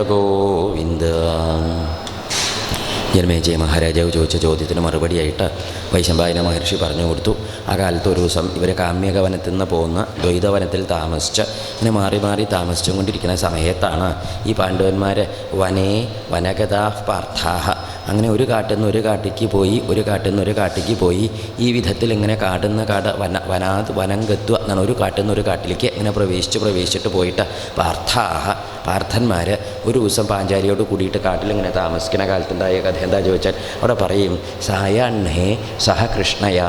ഗോവിന്ദ. ജന്മേജയ മഹാരാജാവ് ചോദിച്ച ചോദ്യത്തിന് മറുപടിയായിട്ട് വൈശമ്പായന മഹർഷി പറഞ്ഞു കൊടുത്തു. ആ കാലത്ത് ഒരു ദിവസം ഇവർ കാമ്യകവനത്തിൽ നിന്ന് പോകുന്ന ദ്വൈതവനത്തിൽ താമസിച്ച് ഇങ്ങനെ മാറി മാറി താമസിച്ചും കൊണ്ടിരിക്കുന്ന സമയത്താണ് ഈ പാണ്ഡവന്മാർ വനേ വനഗതാ പാർത്ഥാഹ. അങ്ങനെ ഒരു കാട്ടിൽ നിന്ന് ഒരു കാട്ടിക്ക് പോയി ഒരു കാട്ടിൽ നിന്ന് ഒരു കാട്ടിക്ക് പോയി ഈ വിധത്തിൽ ഇങ്ങനെ കാടുന്ന കാട് വന വനാത് വനം ഗത്വ എന്നാണ് ഒരു കാട്ടിൽ നിന്ന് ഒരു കാട്ടിലേക്ക് ഇങ്ങനെ പ്രവേശിച്ച് പ്രവേശിച്ചിട്ട് പോയിട്ട് പാർത്ഥാഹ. പാർത്ഥന്മാർ ഒരു ദിവസം പാഞ്ചാലിയോട് കൂടിയിട്ട് കാട്ടിലിങ്ങനെ താമസിക്കുന്ന കാലത്തുണ്ടായ കഥ എന്താ ചോദിച്ചാൽ അവിടെ പറയും സായാഹ്നേ സഹ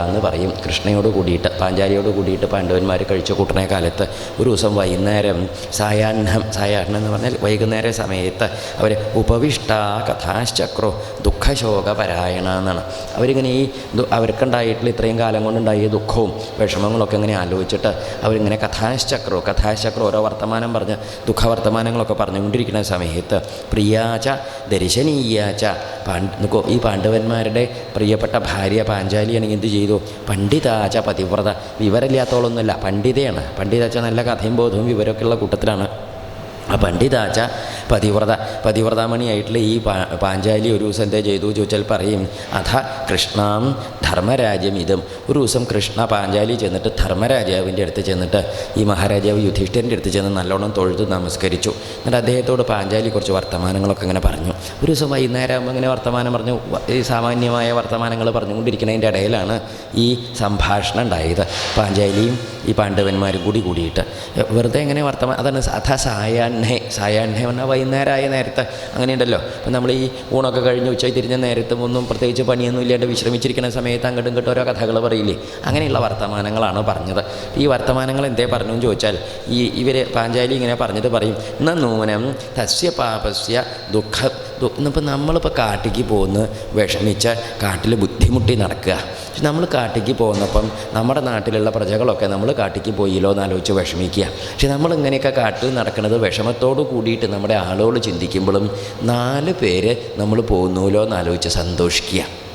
എന്ന് പറയും. കൃഷ്ണയോട് കൂടിയിട്ട് പാഞ്ചാലിയോട് കൂടിയിട്ട് പാണ്ഡവന്മാർ കഴിച്ച കൂട്ടണ കാലത്ത് ഒരു ദിവസം വൈകുന്നേരം സായാഹ്നം സായാഹ്നം എന്ന് പറഞ്ഞാൽ വൈകുന്നേര സമയത്ത് അവർ ഉപവിഷ്ട കഥാശ്ചക്രോ ദുഃഖശോകപരായണ എന്നാണ്. അവരിങ്ങനെ ഈ അവർക്കുണ്ടായിട്ടുള്ള ഇത്രയും കാലം കൊണ്ടുണ്ടായ ദുഃഖവും വിഷമങ്ങളൊക്കെ ഇങ്ങനെ ആലോചിച്ചിട്ട് അവരിങ്ങനെ കഥാശ്ചക്രോ കഥാശ്ചക്രോ ഓരോ വർത്തമാനം പറഞ്ഞ് ദുഃഖവർത്തമാനങ്ങളൊക്കെ പറഞ്ഞുകൊണ്ടിരിക്കുന്ന സമയത്ത് പ്രിയാച ദർശനീയാച്ച പാണ്ഡ് ഈ പാണ്ഡവന്മാരുടെ പ്രിയപ്പെട്ട ഭാര്യ പാഞ്ചാലിയാണെങ്കിൽ എന്ത് ചെയ്തു? പണ്ഡിതാച പതിവ്രത വിവരമില്ലാത്തോളൊന്നുമല്ല. പണ്ഡിതയാണ്. പണ്ഡിതാച്ച നല്ല കഥയും ബോധവും വിവരമൊക്കെ ഉള്ള കൂട്ടത്തിലാണ്. ആ പണ്ഡിതാച്ച പതിവ്രത പതിവ്രതാമണിയായിട്ടുള്ള ഈ പാഞ്ചാലി ഒരു ദിവസം എന്താ ചെയ്തു? ചോദിച്ചാൽ പറയും അഥ കൃഷ്ണാം ധർമ്മരാജ്യം ഇതും ഒരു ദിവസം കൃഷ്ണ പാഞ്ചാലി ചെന്നിട്ട് ധർമ്മരാജാവിന്റെ അടുത്ത് ചെന്നിട്ട് ഈ മഹാരാജാവ് യുധിഷ്ഠിരന്റെ അടുത്ത് ചെന്ന് നല്ലോണം തൊഴുത് നമസ്കരിച്ചു. എന്നിട്ട് അദ്ദേഹത്തോട് പാഞ്ചാലി കുറച്ച് വർത്തമാനങ്ങളൊക്കെ ഇങ്ങനെ പറഞ്ഞു. ഒരു ദിവസം വൈകുന്നേരം ആകുമ്പോൾ ഇങ്ങനെ വർത്തമാനം പറഞ്ഞു ഈ സാമാന്യമായ വർത്തമാനങ്ങൾ പറഞ്ഞുകൊണ്ടിരിക്കുന്നതിന്റെ ഇടയിലാണ് ഈ സംഭാഷണം ഉണ്ടായത്. പാഞ്ചാലിയും ഈ പാണ്ഡവന്മാരും കൂടി കൂടിയിട്ട്. വെറുതെ എങ്ങനെ വർത്തമാനം അതാണ് അഥ സായാഹ്നേ സായാഹ്നേ പറഞ്ഞാൽ വൈകുന്നേരമായ നേരത്തെ അങ്ങനെയുണ്ടല്ലോ. അപ്പം നമ്മൾ ഈ ഊണൊക്കെ കഴിഞ്ഞ് ഉച്ച തിരിഞ്ഞ നേരത്തും ഒന്നും പ്രത്യേകിച്ച് പണിയൊന്നും ഇല്ലാണ്ട് വിശ്രമിച്ചിരിക്കുന്ന സമയത്ത് അങ്ങോട്ടും ഇങ്ങോട്ടും ഓരോ കഥകൾ പറയില്ലേ? അങ്ങനെയുള്ള വർത്തമാനങ്ങളാണ് പറഞ്ഞത്. ഈ വർത്തമാനങ്ങൾ എന്തേ പറഞ്ഞു എന്ന് ചോദിച്ചാൽ ഈ ഇവർ പാഞ്ചാലി ഇങ്ങനെ പറഞ്ഞിട്ട് പറയും ന നൂനം തസ്യ പാപസ്യ ദുഃഖ. ഇന്നിപ്പോൾ നമ്മളിപ്പോൾ കാട്ടിക്ക് പോകുന്ന വിഷമിച്ച കാട്ടിൽ ബുദ്ധിമുട്ടി നടക്കുക. പക്ഷെ നമ്മൾ കാട്ടിക്ക് പോകുന്നപ്പം നമ്മുടെ നാട്ടിലുള്ള പ്രജകളൊക്കെ നമ്മൾ കാട്ടിക്ക് പോയില്ലോ എന്ന് ആലോചിച്ച് വിഷമിക്കുക. പക്ഷെ നമ്മളിങ്ങനെയൊക്കെ കാട്ടിൽ നടക്കുന്നത് വിഷമത്തോട് കൂടിയിട്ട് നമ്മുടെ ആളുകൾ ചിന്തിക്കുമ്പോഴും നാല് പേര് നമ്മൾ പോകുന്നുല്ലോ എന്ന് ആലോചിച്ച് സന്തോഷിക്കുക.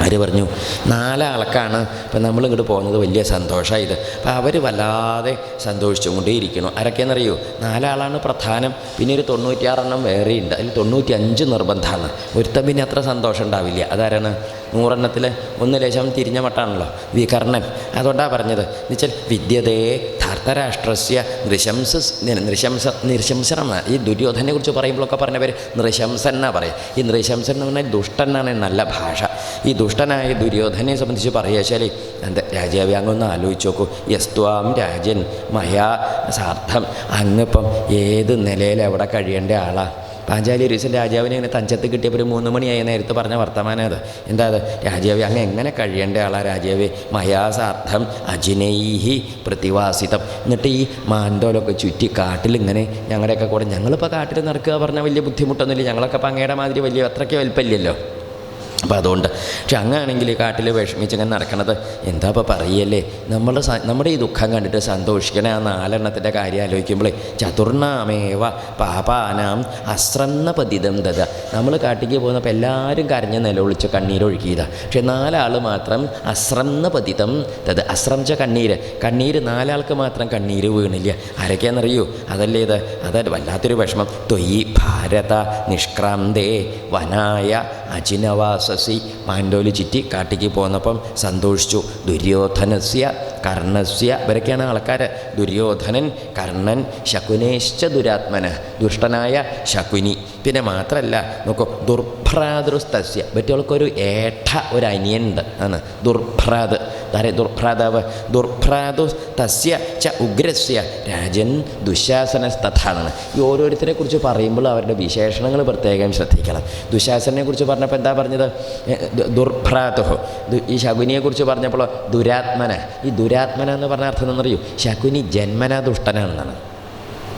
ആര് പറഞ്ഞു നാലാൾക്കാണ്. ഇപ്പം നമ്മളിങ്ങോട്ട് പോകുന്നത് വലിയ സന്തോഷമായത് അപ്പം അവർ വല്ലാതെ സന്തോഷിച്ചുകൊണ്ടേയിരിക്കണം ആരൊക്കെയെന്നറിയോ നാലാളാണ് പ്രധാനം. പിന്നെ ഒരു തൊണ്ണൂറ്റിയാറെണ്ണം വേറെയുണ്ട്. അതിൽ തൊണ്ണൂറ്റി അഞ്ച് നിർബന്ധമാണ്. ഒരുത്തം പിന്നെ അത്ര സന്തോഷം ഉണ്ടാവില്ല. അതാരാണ്? നൂറെണ്ണത്തിൽ ഒന്ന് ലേശം തിരിഞ്ഞ മട്ടാണല്ലോ. വികർണൻ അതുകൊണ്ടാണ് പറഞ്ഞത്. എന്നുവെച്ചാൽ വിദ്യതേ ധർത്തരാഷ്ട്രസ്യ നൃശംസ നൃശംസ നൃശംസനം. ഈ ദുര്യോധനെ കുറിച്ച് പറയുമ്പോഴൊക്കെ പറഞ്ഞ പേര് നൃശംസൻ എന്നാ പറയും. ഈ നൃശംസൻ എന്ന് പറഞ്ഞാൽ ദുഷ്ടനാണ് നല്ല ഭാഷ. ഈ ദുഷ്ടനായ ദുര്യോധനെ സംബന്ധിച്ച് പറയുക വെച്ചാൽ എന്താ രാജാവി അങ്ങൊന്ന് ആലോചിച്ച് നോക്കൂ. യസ്ത്വാം രാജൻ മയാ സാർത്ഥം. അങ്ങിപ്പം ഏത് നിലയിൽ എവിടെ കഴിയേണ്ട ആളാ? പാഞ്ചാലി ഒരു ദിവസം രാജാവിനെ ഇങ്ങനെ തഞ്ചത്ത് കിട്ടിയപ്പോൾ ഒരു മൂന്ന് മണിയായി നേരത്തെ പറഞ്ഞ വർത്തമാനം അത്. എന്താ അത്? രാജാവി അങ്ങ് എങ്ങനെ കഴിയേണ്ട ആളാ രാജാവി? മയാസാർത്ഥം അജിനൈഹി പ്രതിവാസിതം. എന്നിട്ട് ഈ മാന്തോലൊക്കെ ചുറ്റി കാട്ടിലിങ്ങനെ ഞങ്ങളുടെയൊക്കെ കൂടെ ഞങ്ങളിപ്പോൾ കാട്ടിൽ നടക്കുക പറഞ്ഞാൽ വലിയ ബുദ്ധിമുട്ടൊന്നുമില്ല. ഞങ്ങളൊക്കെ ഇപ്പം അങ്ങയുടെ മാതിരി വലിയ അത്രയ്ക്ക് വലിപ്പമില്ലല്ലോ. അപ്പോൾ അതുകൊണ്ട് പക്ഷെ അങ്ങാണെങ്കിൽ കാട്ടിൽ വിഷമിച്ച് ഇങ്ങനെ നടക്കണത് എന്താ ഇപ്പോൾ പറയല്ലേ നമ്മുടെ നമ്മുടെ ഈ ദുഃഖം കണ്ടിട്ട് സന്തോഷിക്കണേ ആ നാലെണ്ണത്തിന്റെ കാര്യം ആലോചിക്കുമ്പോഴേ ചതുർണാമേവ പാപാനാം അശ്രന്ന പതിതം ദത നമ്മൾ കാട്ടിക്ക് പോകുന്നപ്പോൾ എല്ലാവരും കരഞ്ഞ് നിലവിളിച്ച് കണ്ണീരൊഴുക്കിയതാണ് പക്ഷെ നാലാൾ മാത്രം അശ്രന്ന പതിതം തത് അശ്രംച്ച കണ്ണീര്. കണ്ണീര് നാലാൾക്ക് മാത്രം കണ്ണീര് വീണില്ല. ആരൊക്കെയാണെന്നറിയോ അതല്ലേ ഇത്? അതായത് വല്ലാത്തൊരു വിഷമം. തൊയ് ഭാരത നിഷ്ക്രാന്തേ വനായ അജിനവാസസി പാൻഡോലി ചുറ്റി കാട്ടിക്ക് പോന്നപ്പം സന്തോഷിച്ചു. ദുര്യോധനസ്യ കർണസ്യ ഇവരൊക്കെയാണ് ആൾക്കാർ ദുര്യോധനൻ കർണൻ ശകുനേശ്ച ദുരാത്മന ദുഷ്ടനായ ശകുനി. പിന്നെ മാത്രമല്ല നോക്കൂ ദുർഭ്രാതൃസ്തസ്യ മറ്റവൾക്കൊരു ഏട്ട ഒരു അനിയനുണ്ട്. ആണ്. ദുർഭ്രാത്. താരെ ദുർഭ്രാതാവ്. ദുർഭ്രാതു തസ്യ ച ഉഗ്രസ്യ. രാജൻ ദുശാസനസ്തഥാണ് ഈ ഓരോരുത്തരെ കുറിച്ച് പറയുമ്പോൾ അവരുടെ വിശേഷണങ്ങൾ പ്രത്യേകം ശ്രദ്ധിക്കണം. ദുശാസനെ കുറിച്ച് പറഞ്ഞപ്പോൾ എന്താ പറഞ്ഞത്? ദുർഭ്രാതുഹു. ഈ ശകുനിയെ കുറിച്ച് പറഞ്ഞപ്പോൾ ദുരാത്മന. ഈ ദുരാത്മന എന്ന് പറഞ്ഞ അർത്ഥം എന്നറിയൂ ശകുനി ജന്മനാ ദുഷ്ടനാണെന്നാണ്.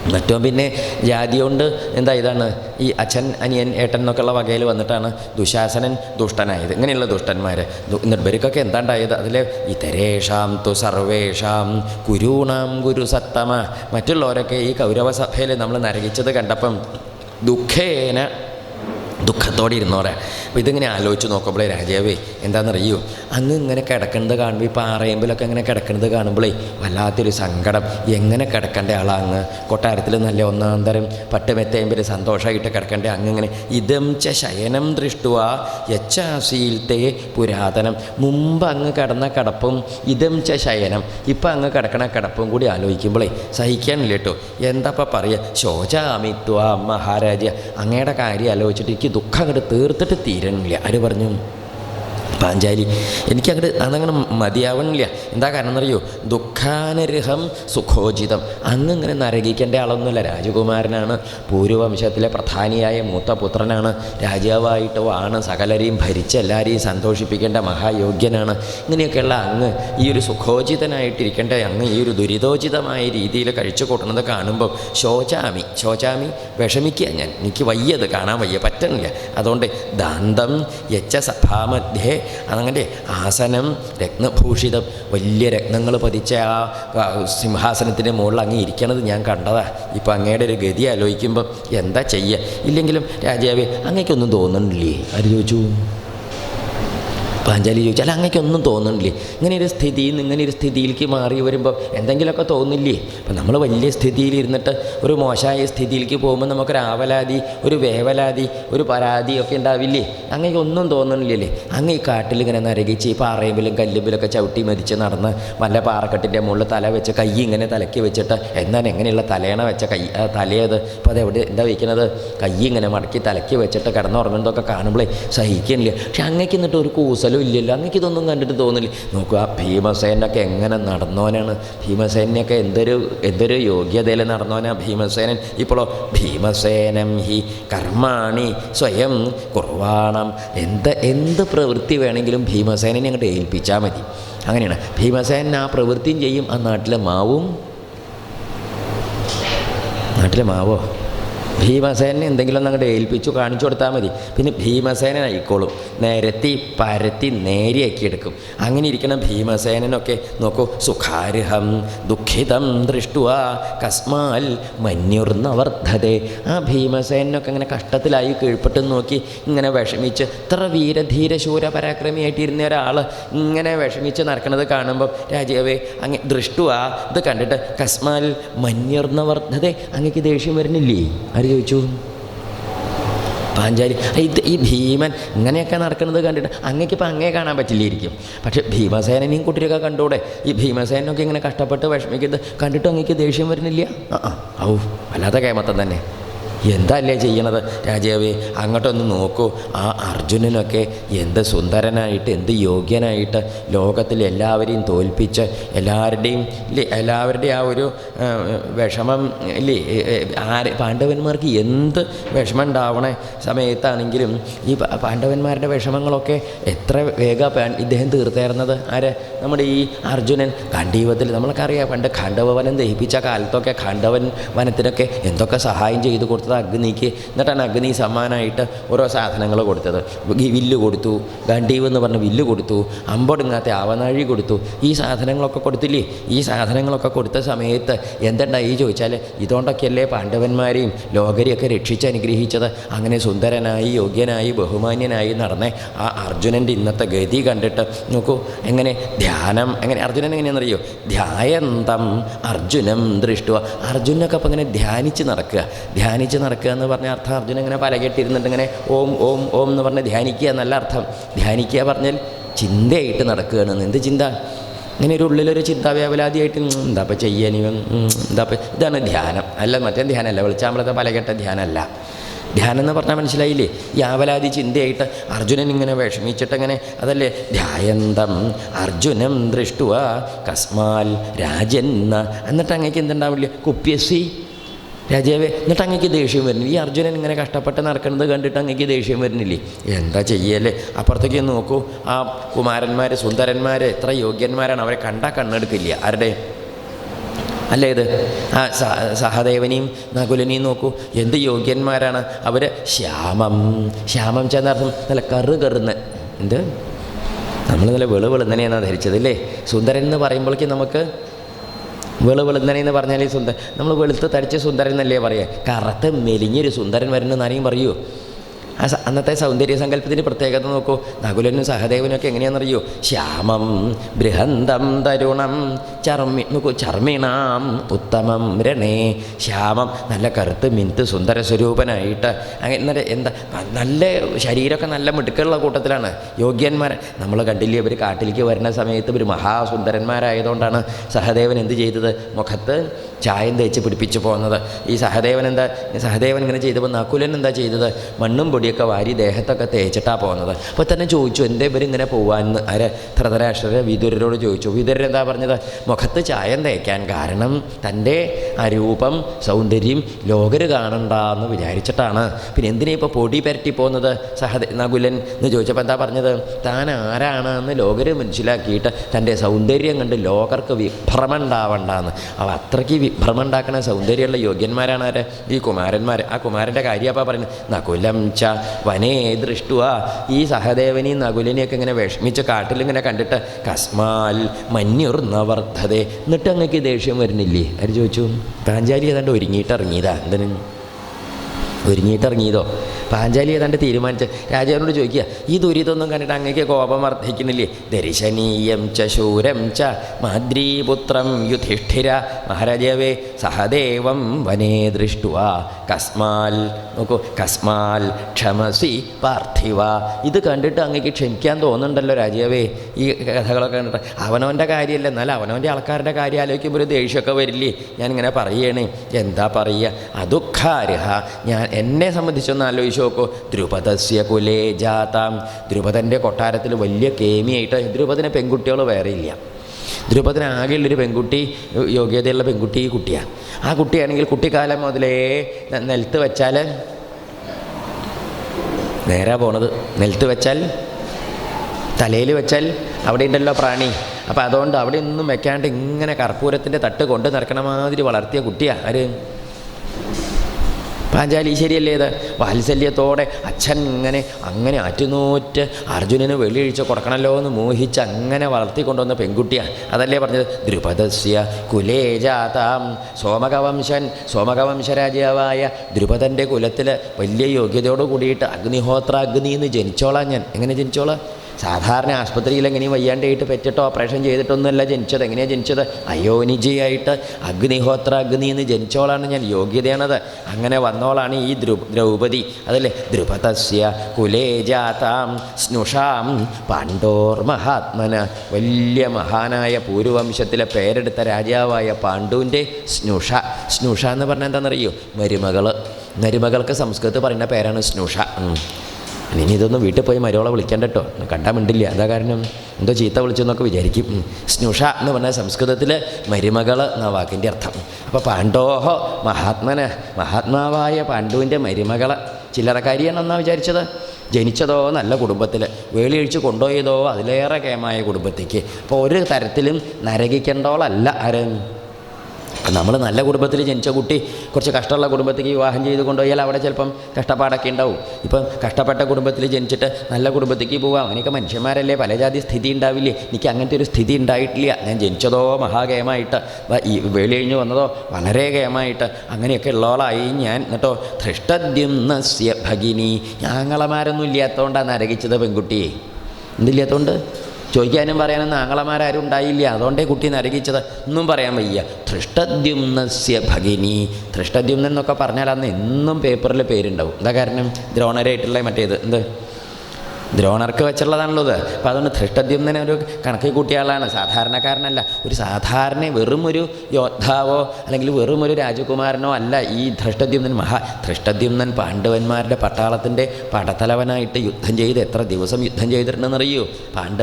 മറ്റും പിന്നെ ജാതി കൊണ്ട് എന്താ ഇതാണ്? ഈ അച്ഛൻ അനിയൻ ഏട്ടൻ എന്നൊക്കെയുള്ള വകയിൽ വന്നിട്ടാണ് ദുശാസനൻ ദുഷ്ടനായത്. ഇങ്ങനെയുള്ള ദുഷ്ടന്മാർ നിർഭരിക്കൊക്കെ എന്താണ്ടായത്? അതിൽ ഇതരേഷാം തു സർവേഷാം കുരൂണാം ഗുരു സത്തമ. മറ്റുള്ളവരൊക്കെ ഈ കൗരവ സഭയിൽ നമ്മൾ നരകിച്ചത് കണ്ടപ്പം ദുഃഖേന ദുഃഖത്തോടെ ഇരുന്നോടെ അപ്പോൾ ഇതിങ്ങനെ ആലോചിച്ച് നോക്കുമ്പോഴേ രാജാവേ എന്താണെന്നറിയോ അന്ന് ഇങ്ങനെ കിടക്കുന്നത് കാണുമ്പോൾ ഈ പാറയമ്പിലൊക്കെ ഇങ്ങനെ കിടക്കുന്നത് കാണുമ്പോഴേ വല്ലാത്തൊരു സങ്കടം. എങ്ങനെ കിടക്കേണ്ട ആളാ അങ്ങ്? കൊട്ടാരത്തിൽ നല്ല ഒന്നാം തരം പട്ടുമെത്തേമ്പിൽ സന്തോഷമായിട്ട് കിടക്കേണ്ട അങ്ങ് ഇങ്ങനെ. ഇതം ച ശയനം ദൃഷ്ടുവ യച്ചാസീൽത്തെ പുരാതനം. മുമ്പ് അങ്ങ് കിടന്ന കിടപ്പും ഇതം ച ശയനം. ഇപ്പം അങ്ങ് കിടക്കണ കിടപ്പും കൂടി ആലോചിക്കുമ്പോഴേ സഹിക്കാനില്ല കേട്ടോ. എന്താ ഇപ്പം പറയുക ശോചാമിത്വ മഹാരാജ അങ്ങയുടെ കാര്യം ആലോചിച്ചിട്ട് എനിക്ക് ദുഃഖം അങ്ങോട്ട് തീർത്തിട്ട് തീരണില്ല. ആര് പറഞ്ഞു? പാഞ്ചാലി. എനിക്കങ്ങോട്ട് അതങ്ങനെ മതിയാവണില്ല. എന്താ കാരണം എന്നറിയോ ദുഃഖാനരഹം സുഖോചിതം. അന്ന് ഇങ്ങനെ നരകിക്കേണ്ട ആളൊന്നുമില്ല. രാജകുമാരനാണ്. പൂർവവംശത്തിലെ പ്രധാനിയായ മൂത്ത പുത്രനാണ്. രാജാവായിട്ടോ ആണ് സകലരെയും ഭരിച്ച് എല്ലാവരെയും സന്തോഷിപ്പിക്കേണ്ട മഹായോഗ്യനാണ്. ഇങ്ങനെയൊക്കെയുള്ള അങ്ങ് ഈ ഒരു സുഖോചിതനായിട്ടിരിക്കേണ്ട അങ്ങ് ഈ ഒരു ദുരിതോചിതമായ രീതിയിൽ കഴിച്ചു കൂട്ടുന്നത് കാണുമ്പോൾ ശോചാമി. ശോചാമി വിഷമിക്കുക ഞാൻ. എനിക്ക് വയ്യത് കാണാൻ വയ്യ. പറ്റണില്ല. അതുകൊണ്ട് ദാന്തം യച്ച സഭാമധ്യേ അതങ്ങനെ ആസനം രത്നഭൂഷിതം വലിയ രത്നങ്ങൾ പതിച്ച ആ സിംഹാസനത്തിന്റെ മുകളിൽ അങ്ങ് ഇരിക്കണത് ഞാൻ കണ്ടതാ. ഇപ്പം അങ്ങയുടെ ഒരു ഗതി ആലോചിക്കുമ്പം എന്താ ചെയ്യുക ഇല്ലെങ്കിലും രാജാവേ അങ്ങേക്കൊന്നും തോന്നണില്ലേ ആര് ചോദിച്ചു? പാഞ്ചാലി ചോദിച്ചു അല്ല അങ്ങനെയൊന്നും തോന്നുന്നില്ലേ ഇങ്ങനെ ഒരു സ്ഥിതിയിൽ നിന്ന് ഇങ്ങനെ ഒരു സ്ഥിതിയിലേക്ക് മാറി വരുമ്പോൾ എന്തെങ്കിലുമൊക്കെ തോന്നില്ലേ? അപ്പം നമ്മൾ വലിയ സ്ഥിതിയിൽ ഇരുന്നിട്ട് ഒരു മോശമായ സ്ഥിതിയിലേക്ക് പോകുമ്പോൾ നമുക്കൊരു ആവലാതി ഒരു വേവലാതി ഒരു പരാതി ഒക്കെ ഉണ്ടാവില്ലേ? അങ്ങനെയൊക്കെ ഒന്നും തോന്നണില്ലേ അങ്ങ് ഈ കാട്ടിൽ ഇങ്ങനെ നരകിച്ച് ഈ പാറയമ്പിലും കല്ലുമ്പിലൊക്കെ ചവിട്ടി മരിച്ച് നടന്ന് വല്ല പാറക്കെട്ടിന്റെ മുകളിൽ തല വെച്ച് കൈ ഇങ്ങനെ തലയ്ക്ക് വെച്ചിട്ട് എന്നാൽ എങ്ങനെയുള്ള തലേണ വെച്ച കൈ തലയത് അപ്പോൾ അതെവിടെ എന്താ വയ്ക്കുന്നത് കൈ ഇങ്ങനെ മടക്കി തലയ്ക്ക് വെച്ചിട്ട് കിടന്നുറങ്ങുന്നതൊക്കെ കാണുമ്പോഴേ സഹിക്കുന്നില്ല പക്ഷെ അങ്ങേക്ക് എന്നിട്ട് ഒരു കൂസലും ഇല്ലല്ലോ. അങ്ങേക്ക് ഇതൊന്നും കണ്ടിട്ട് തോന്നില്ല. നോക്കുക ഭീമസേനൊക്കെ എങ്ങനെ നടന്നവനാണ്? ഭീമസേനൊക്കെ എന്തൊരു എന്തൊരു യോഗ്യതയിൽ നടന്നവനാ ഭീമസേനൻ? ഇപ്പോഴോ ഭീമസേനം ഹി കർമാണി സ്വയം കുറവാണം. എന്ത് എന്ത് പ്രവൃത്തി വേണമെങ്കിലും ഭീമസേനനെ അങ്ങോട്ട് ഏൽപ്പിച്ചാൽ മതി. അങ്ങനെയാണ്. ഭീമസേനൻ ആ പ്രവൃത്തിയും ചെയ്യും. ആ നാട്ടിലെ മാവും? നാട്ടിലെ മാവോ? ഭീമസേനെ എന്തെങ്കിലും ഒന്ന് അങ്ങോട്ട് ഏൽപ്പിച്ചു കാണിച്ചു കൊടുത്താൽ മതി. പിന്നെ ഭീമസേനൻ ആയിക്കോളും. നിരത്തി പരത്തി നേരെയാക്കി എടുക്കും. അങ്ങനെ ഇരിക്കണം ഭീമസേനനൊക്കെ നോക്കൂ. സുഖാർഹം ദുഃഖിതം ദൃഷ്ടുവ. കസ്മാൽ മന്യുർന്നവർദ്ധതേ. ആ ഭീമസേനൊക്കെ അങ്ങനെ കഷ്ടത്തിലായി കീഴ്പ്പെട്ട് നോക്കി ഇങ്ങനെ വിഷമിച്ച് ഇത്ര വീരധീര ശൂര പരാക്രമിയായിട്ടിരുന്ന ഒരാൾ ഇങ്ങനെ വിഷമിച്ച് നടക്കുന്നത് കാണുമ്പോൾ രാജാവേ അങ്ങ് ദൃഷ്ടുവ. ഇത് കണ്ടിട്ട് കസ്മാൽ മന്യുർന്നവർദ്ധതേ അങ്ങക്ക് ദേഷ്യം വരുന്നില്ലേ? ആര് ചോദിച്ചു. പാഞ്ചാലി. ഇത് ഈ ഭീമൻ ഇങ്ങനെയൊക്കെ നടക്കുന്നത് കണ്ടിട്ട് അങ്ങേക്ക് ഇപ്പം അങ്ങേ കാണാൻ പറ്റില്ലായിരിക്കും. പക്ഷേ ഭീമസേനനെയും കുട്ടിയൊക്കെ കണ്ടൂടെ? ഈ ഭീമസേനൊക്കെ ഇങ്ങനെ കഷ്ടപ്പെട്ട് വിഷമിക്കുന്നത് കണ്ടിട്ട് അങ്ങേക്ക് ദേഷ്യം വരുന്നില്ല? ആ ഔ വല്ലാത്ത കേമത്തം തന്നെ. എന്തല്ലേ ചെയ്യണത്? രാജാവേ അങ്ങോട്ടൊന്ന് നോക്കൂ. ആ അർജുനനൊക്കെ എന്ത് സുന്ദരനായിട്ട് എന്ത് യോഗ്യനായിട്ട് ലോകത്തിൽ എല്ലാവരെയും തോൽപ്പിച്ച് എല്ലാവരുടെയും ഇല്ലേ എല്ലാവരുടെയും ആ ഒരു വിഷമം ഇല്ലേ ആര് പാണ്ഡവന്മാർക്ക് എന്ത് വിഷമം ഉണ്ടാവണ സമയത്താണെങ്കിലും ഈ പാണ്ഡവന്മാരുടെ വിഷമങ്ങളൊക്കെ എത്ര വേഗ ഇദ്ദേഹം തീർത്തേർന്നത് ആര്? നമ്മുടെ ഈ അർജുനൻ. ഖണ്ഡീവത്തിൽ നമ്മൾക്കറിയാം പണ്ട് ഖണ്ഡവ വനം ദഹിപ്പിച്ച കാലത്തൊക്കെ ഖാണ്ഡവൻ വനത്തിനൊക്കെ എന്തൊക്കെ സഹായം ചെയ്തു കൊടുത്തത് അഗ്നിക്ക്. എന്നിട്ടാണ് അഗ്നി സമ്മാനമായിട്ട് ഓരോ സാധനങ്ങൾ കൊടുത്തത്. വില്ല് കൊടുത്തു ഗണ്ടീവ് എന്ന് പറഞ്ഞ വില്ല് കൊടുത്തു അമ്പൊടുങ്ങാത്ത ആവനാഴി കൊടുത്തു. ഈ സാധനങ്ങളൊക്കെ കൊടുത്തില്ലേ? ഈ സാധനങ്ങളൊക്കെ കൊടുത്ത സമയത്ത് എന്തുണ്ടായി ചോദിച്ചാൽ ഇതുകൊണ്ടൊക്കെയല്ലേ പാണ്ഡവന്മാരെയും ലോകരെയൊക്കെ രക്ഷിച്ച് അനുഗ്രഹിച്ചത്? അങ്ങനെ സുന്ദരനായി യോഗ്യനായി ബഹുമാന്യനായി നടന്ന ആ അർജുനന്റെ ഇന്നത്തെ ഗതി കണ്ടിട്ട് നോക്കൂ എങ്ങനെ ധ്യാനം എങ്ങനെ അർജുനൻ എങ്ങനെയാണെന്നറിയോ? ധ്യായന്തം അർജുനം ദൃഷ്ടുവ. അർജുനൊക്കെ അപ്പം ഇങ്ങനെ ധ്യാനിച്ച് നടക്കുക. ധ്യാനിച്ച് നടക്കുക എന്ന് പറഞ്ഞ അർത്ഥം അർജുനൻ ഇങ്ങനെ പലകെട്ടിരുന്നിട്ട് ഇങ്ങനെ ഓം ഓം ഓം എന്ന് പറഞ്ഞ് ധ്യാനിക്കുക എന്നല്ല അർത്ഥം. ധ്യാനിക്കുക പറഞ്ഞാൽ ചിന്തയായിട്ട് നടക്കുകയാണ്. എന്ത് ചിന്ത? ഇങ്ങനെ ഒരു ഉള്ളിലൊരു ചിന്താവ്യാപലാതിയായിട്ട് എന്താ അപ്പം ചെയ്യാൻ ഇവൻ എന്താ അപ്പം ഇതാണ് ധ്യാനം. അല്ല മറ്റേ ധ്യാനമല്ല വെളിച്ചാമ്പളത്തെ പലകെട്ട ധ്യാനമല്ല ധ്യാനം എന്ന് പറഞ്ഞാൽ മനസ്സിലായില്ലേ? ഈ ആവലാതി ചിന്തയായിട്ട് അർജുനൻ ഇങ്ങനെ വിഷമിച്ചിട്ടങ്ങനെ അതല്ലേ? ധ്യായന്തം അർജുനം ദൃഷ്ടുവ കസ്മാൽ രാജൻ എന്നിട്ട് അങ്ങേക്ക് എന്തുണ്ടാവില്ല? കുപ്യസി രാജാവേ എന്നിട്ട് അങ്ങേക്ക് ദേഷ്യം വരുന്നു ഈ അർജുനൻ ഇങ്ങനെ കഷ്ടപ്പെട്ട് നടക്കുന്നത് കണ്ടിട്ട് അങ്ങേക്ക് ദേഷ്യം വരുന്നില്ലേ? എന്താ ചെയ്യല്ലേ അപ്പുറത്തേക്ക് നോക്കൂ. ആ കുമാരന്മാർ സുന്ദരന്മാർ എത്ര യോഗ്യന്മാരാണ്. അവരെ കണ്ടാൽ കണ്ണെടുക്കില്ല. ആരുടെ? അല്ലേ ഇത്? ആ സഹദേവനെയും നകുലനെയും നോക്കൂ. എന്ത് യോഗ്യന്മാരാണ്. അവർ ശ്യാമം. ശ്യാമം ചെന്നർത്ഥം നല്ല കറ് കറുന്ന്. എന്ത്? നമ്മൾ നല്ല വെളു വെളുന്നനെയാണ് ധരിച്ചത് അല്ലേ? സുന്ദരൻ എന്ന് പറയുമ്പോഴേക്കും നമുക്ക് വെളു വെളുന്നനെ എന്ന് പറഞ്ഞാൽ സുന്ദരൻ നമ്മൾ വെളുത്ത് തടിച്ച സുന്ദരൻ എന്നല്ലേ പറയുക? കറുത്ത് മെലിഞ്ഞൊരു സുന്ദരൻ വരുന്നതെന്ന് ആരെയും പറയൂ ആ അന്നത്തെ സൗന്ദര്യ സങ്കല്പത്തിന്റെ പ്രത്യേകത നോക്കൂ. നകുലനും സഹദേവനും ഒക്കെ എങ്ങനെയാണെന്നറിയോ? ശ്യാമം ബൃഹന്തം തരുണം ചർമ്മി നോക്കൂ ചർമ്മിണാം ഉത്തമം രണേ ശ്യാമം നല്ല കറുത്ത് മിന്ത് സുന്ദര സ്വരൂപനായിട്ട്. അങ്ങനെ എന്താ നല്ല ശരീരമൊക്കെ നല്ല മിടുക്കുള്ള കൂട്ടത്തിലാണ്. യോഗ്യന്മാർ നമ്മൾ കണ്ടില്ലേ ഇവർ കാട്ടിലേക്ക് വരുന്ന സമയത്ത് ഒരു മഹാസുന്ദരന്മാരായതുകൊണ്ടാണ് സഹദേവൻ എന്ത് ചെയ്തത്? മുഖത്ത് ചായം തേച്ച് പിടിപ്പിച്ചു പോകുന്നത് ഈ സഹദേവൻ എന്താ? സഹദേവൻ ഇങ്ങനെ ചെയ്തപ്പോൾ നക്കുലൻ എന്താ ചെയ്തത്? മണ്ണും പൊടിയൊക്കെ വാരി ദേഹത്തൊക്കെ തേച്ചിട്ടാണ് പോകുന്നത് അപ്പോൾ തന്നെ ചോദിച്ചു എന്തേ ഇവരിങ്ങനെ പോകാമെന്ന് ആരെ ധൃതരാഷ്ട്രരെ വിതുരരോട് ചോദിച്ചു. വിദുരൻ എന്താ പറഞ്ഞത്? മുഖത്ത് ചായം തേക്കാൻ കാരണം തന്റെ ആ രൂപം സൗന്ദര്യം ലോകര് കാണണ്ടെന്ന് വിചാരിച്ചിട്ടാണ്. പിന്നെ എന്തിനാ ഇപ്പോൾ പൊടി പരട്ടി പോകുന്നത് സഹദേ നകുലൻ? എന്ന് ചോദിച്ചപ്പോൾ എന്താ പറഞ്ഞത്? താൻ ആരാണെന്ന് ലോകര് മനസ്സിലാക്കിയിട്ട് തന്റെ സൗന്ദര്യം കണ്ട് ലോകർക്ക് വിഭ്രമം ഉണ്ടാവണ്ടെന്ന്. അവ അത്രയ്ക്ക് വിഭ്രമം ഉണ്ടാക്കുന്ന സൗന്ദര്യമുള്ള യോഗ്യന്മാരാണ് ആരെ? ഈ കുമാരന്മാർ ആ കുമാരന്റെ കാര്യപ്പാ പറയുന്നത് നകുലം ച വനേ ദൃഷ്ടുവ. ഈ സഹദേവനെയും നകുലിനെയൊക്കെ ഇങ്ങനെ വിഷമിച്ച് കാട്ടിലിങ്ങനെ കണ്ടിട്ട് കസ്മാൽ മഞ്ഞുർന്നവർദ്ധതേ എന്നിട്ട് അങ്ങക്ക് ദേഷ്യം വരുന്നില്ലേ? ആര് ചോദിച്ചു? പാഞ്ചാലി ഏതാണ്ട് ഒരുങ്ങിയിട്ട് ഇറങ്ങിയതാ എന്തിനു? ഒരുങ്ങിയിട്ട് ഇറങ്ങിയതോ പാഞ്ചാലി ഏതാണ്ട് തീരുമാനിച്ച രാജാവിനോട് ചോദിക്കുക ഈ ദുരിതമൊന്നും കണ്ടിട്ട് അങ്ങേക്ക് കോപം വർദ്ധിക്കുന്നില്ലേ? ദർശനീയം ച ശൂരം ച മാദ്രീപുത്രം യുധിഷ്ഠിര മഹാരാജാവേ സഹദേവം വനേ ദൃഷ്ടുവ. കസ്മാൽ നോക്കൂ കസ്മാൽ ക്ഷമസി പാർത്ഥിവ. ഇത് കണ്ടിട്ട് അങ്ങേക്ക് ക്ഷമിക്കാൻ തോന്നുന്നുണ്ടല്ലോ രാജാവേ. ഈ കഥകളൊക്കെ കണ്ടിട്ട് അവനവന്റെ കാര്യമല്ല എന്നാൽ അവനവന്റെ ആൾക്കാരുടെ കാര്യം ആലോചിക്കുമ്പോൾ ഒരു ദേഷ്യമൊക്കെ വരില്ലേ? ഞാനിങ്ങനെ പറയണേ. എന്താ പറയുക? അതുഃഖാരഹ ഞാൻ എന്നെ സംബന്ധിച്ചൊന്ന് ആലോചിച്ച് നോക്കൂ. ദ്രുപദസ്യ കുലേ ജാതാം. ദ്രുപദന്റെ കൊട്ടാരത്തിൽ വലിയ കേമിയായിട്ട് ദ്രുപദിന് പെൺകുട്ടികൾ വേറെ ഇല്ല. ദ്രുപദിന് ആകെയുള്ളൊരു പെൺകുട്ടി യോഗ്യതയുള്ള പെൺകുട്ടി ഈ കുട്ടിയാണ് ആ കുട്ടിയാണെങ്കിൽ കുട്ടിക്കാലം മുതലേ നെൽത്ത് വെച്ചാൽ നേരാ പോണത്. നിലത്ത് വെച്ചാൽ തലയിൽ വെച്ചാൽ അവിടെ ഉണ്ടല്ലോ പ്രാണി. അപ്പോൾ അതുകൊണ്ട് അവിടെ ഒന്നും വെക്കാണ്ട് ഇങ്ങനെ കർപ്പൂരത്തിന്റെ തട്ട് കൊണ്ട് നടക്കണ മാതിരി വളർത്തിയ കുട്ടിയാണ് ആര്? പാഞ്ചാലി ശരിയല്ലേ ഇത്? വാത്സല്യത്തോടെ അച്ഛൻ ഇങ്ങനെ അങ്ങനെ അറ്റുനൂറ്റ് അർജുനന് വെള്ളിയഴിച്ച് കൊടുക്കണമല്ലോ എന്ന് മോഹിച്ച് അങ്ങനെ വളർത്തിക്കൊണ്ടുവന്ന പെൺകുട്ടിയാണ് അതല്ലേ പറഞ്ഞത്? ദ്രുപദസ്യ കുലേജാതാം സോമകവംശൻ സോമകവംശരാജാവായ ദ്രുപദന്റെ കുലത്തിൽ വലിയ യോഗ്യതയോട് കൂടിയിട്ട് അഗ്നിഹോത്ര അഗ്നി എന്ന് ജനിച്ചോളാം ഞാൻ. എങ്ങനെ ജനിച്ചോളാം? സാധാരണ ആശുപത്രിയിൽ എങ്ങനെയും വയ്യാണ്ടായിട്ട് പെറ്റിട്ടോ ഓപ്പറേഷൻ ചെയ്തിട്ടൊന്നുമല്ല ജനിച്ചത്. എങ്ങനെയാണ് ജനിച്ചത്? അയോനിജയായിട്ട് അഗ്നിഹോത്ര അഗ്നി എന്ന് ജനിച്ചോളാണ് ഞാൻ യോഗ്യതയാണത്. അങ്ങനെ വന്നോളാണ് ഈ ദ്രു ദ്രൗപദി. അതല്ലേ? ദ്രുപതസ്യ കുലേജാതാം സ്നുഷാം പാണ്ഡോർ മഹാത്മന. വലിയ മഹാനായ പൂരുവംശത്തിലെ പേരെടുത്ത രാജാവായ പാണ്ഡുവിന്റെ സ്നുഷ. സ്നുഷ എന്ന് പറഞ്ഞാൽ എന്താണെന്നറിയോ? മരുമകൾ മരുമകൾക്ക് സംസ്കൃതത്തിൽ പറയുന്ന പേരാണ് സ്നുഷ. ഇനി ഇതൊന്നും വീട്ടിൽ പോയി മരുവളെ വിളിക്കണ്ട കേട്ടോ കണ്ടാൽ മിണ്ടില്ല. അതാ കാരണം എന്തോ ചീത്ത വിളിച്ചെന്നൊക്കെ വിചാരിക്കും. സ്നുഷ എന്ന് പറഞ്ഞാൽ സംസ്കൃതത്തിൽ മരുമകൾ എന്ന വാക്കിന്റെ അർത്ഥം. അപ്പോൾ പാണ്ഡോഹോ മഹാത്മന മഹാത്മാവായ പാണ്ഡുവിന്റെ മരുമകൾ ചില്ലറക്കാരിയാണെന്നാണ് വിചാരിച്ചത്? ജനിച്ചതോ നല്ല കുടുംബത്തിൽ വേളിയഴിച്ച് കൊണ്ടുപോയതോ അതിലേറെ കേമായ കുടുംബത്തേക്ക്. അപ്പോൾ ഒരു തരത്തിലും നരകിക്കേണ്ടോളല്ല ആര്. നമ്മൾ നല്ല കുടുംബത്തിൽ ജനിച്ച കുട്ടി കുറച്ച് കഷ്ടമുള്ള കുടുംബത്തേക്ക് വിവാഹം ചെയ്ത് കൊണ്ടുപോയാൽ അവിടെ ചിലപ്പം കഷ്ടപ്പാടൊക്കെ ഉണ്ടാവും. ഇപ്പം കഷ്ടപ്പെട്ട കുടുംബത്തിൽ ജനിച്ചിട്ട് നല്ല കുടുംബത്തേക്ക് പോവാം. അങ്ങനെയൊക്കെ മനുഷ്യന്മാരല്ലേ? പല ജാതി സ്ഥിതി ഉണ്ടാവില്ലേ? എനിക്ക് അങ്ങനത്തെ ഒരു സ്ഥിതി ഉണ്ടായിട്ടില്ല. ഞാൻ ജനിച്ചതോ മഹാകേമായിട്ട് വ- ഈ വെളി കഴിഞ്ഞ് വന്നതോ വളരെ കേമായിട്ട് അങ്ങനെയൊക്കെ ഉള്ളവളായി ഞാൻ. എന്നിട്ടോ നസ്യ ഭഗിനി. ഞാങ്ങളമാരൊന്നും ഇല്ലാത്തതുകൊണ്ടാണ് നരകിച്ചത് പെൺകുട്ടിയെ. എന്തില്ലാത്തതുകൊണ്ട്? ചോദിക്കാനും പറയാനും ആങ്ങളമാരും ഉണ്ടായില്ല. അതുകൊണ്ടേ കുട്ടി നരകിച്ചത്. ഒന്നും പറയാൻ വയ്യ. ധൃഷ്ടദ്യുമ്നസ്യ ഭഗിനി. ധൃഷ്ടദ്യുമ്നൻ എന്നൊക്കെ പറഞ്ഞാൽ അന്ന് എന്നും പേപ്പറിൽ പേരുണ്ടാവും. എന്താ കാരണം? ദ്രോണരായിട്ടുള്ള മറ്റേത്. എന്ത്? ദ്രോണർക്ക് വെച്ചുള്ളതാണല്ലോ ഇത്. അപ്പോൾ അതുകൊണ്ട് ധൃഷ്ടദ്യുമ്നനെ ഒരു കണക്ക് കൂട്ടിയ ആളാണ്. സാധാരണക്കാരനല്ല. ഒരു സാധാരണ വെറും ഒരു യോദ്ധാവോ അല്ലെങ്കിൽ വെറും ഒരു രാജകുമാരനോ അല്ല ഈ ധൃഷ്ടദ്യുമ്നൻ മഹാ ധൃഷ്ടദ്യുമ്നൻ പാണ്ഡവന്മാരുടെ പട്ടാളത്തിന്റെ പടത്തലവനായിട്ട് യുദ്ധം ചെയ്ത് എത്ര ദിവസം യുദ്ധം ചെയ്തിട്ടുണ്ടെന്നറിയോ? പാണ്ഡവ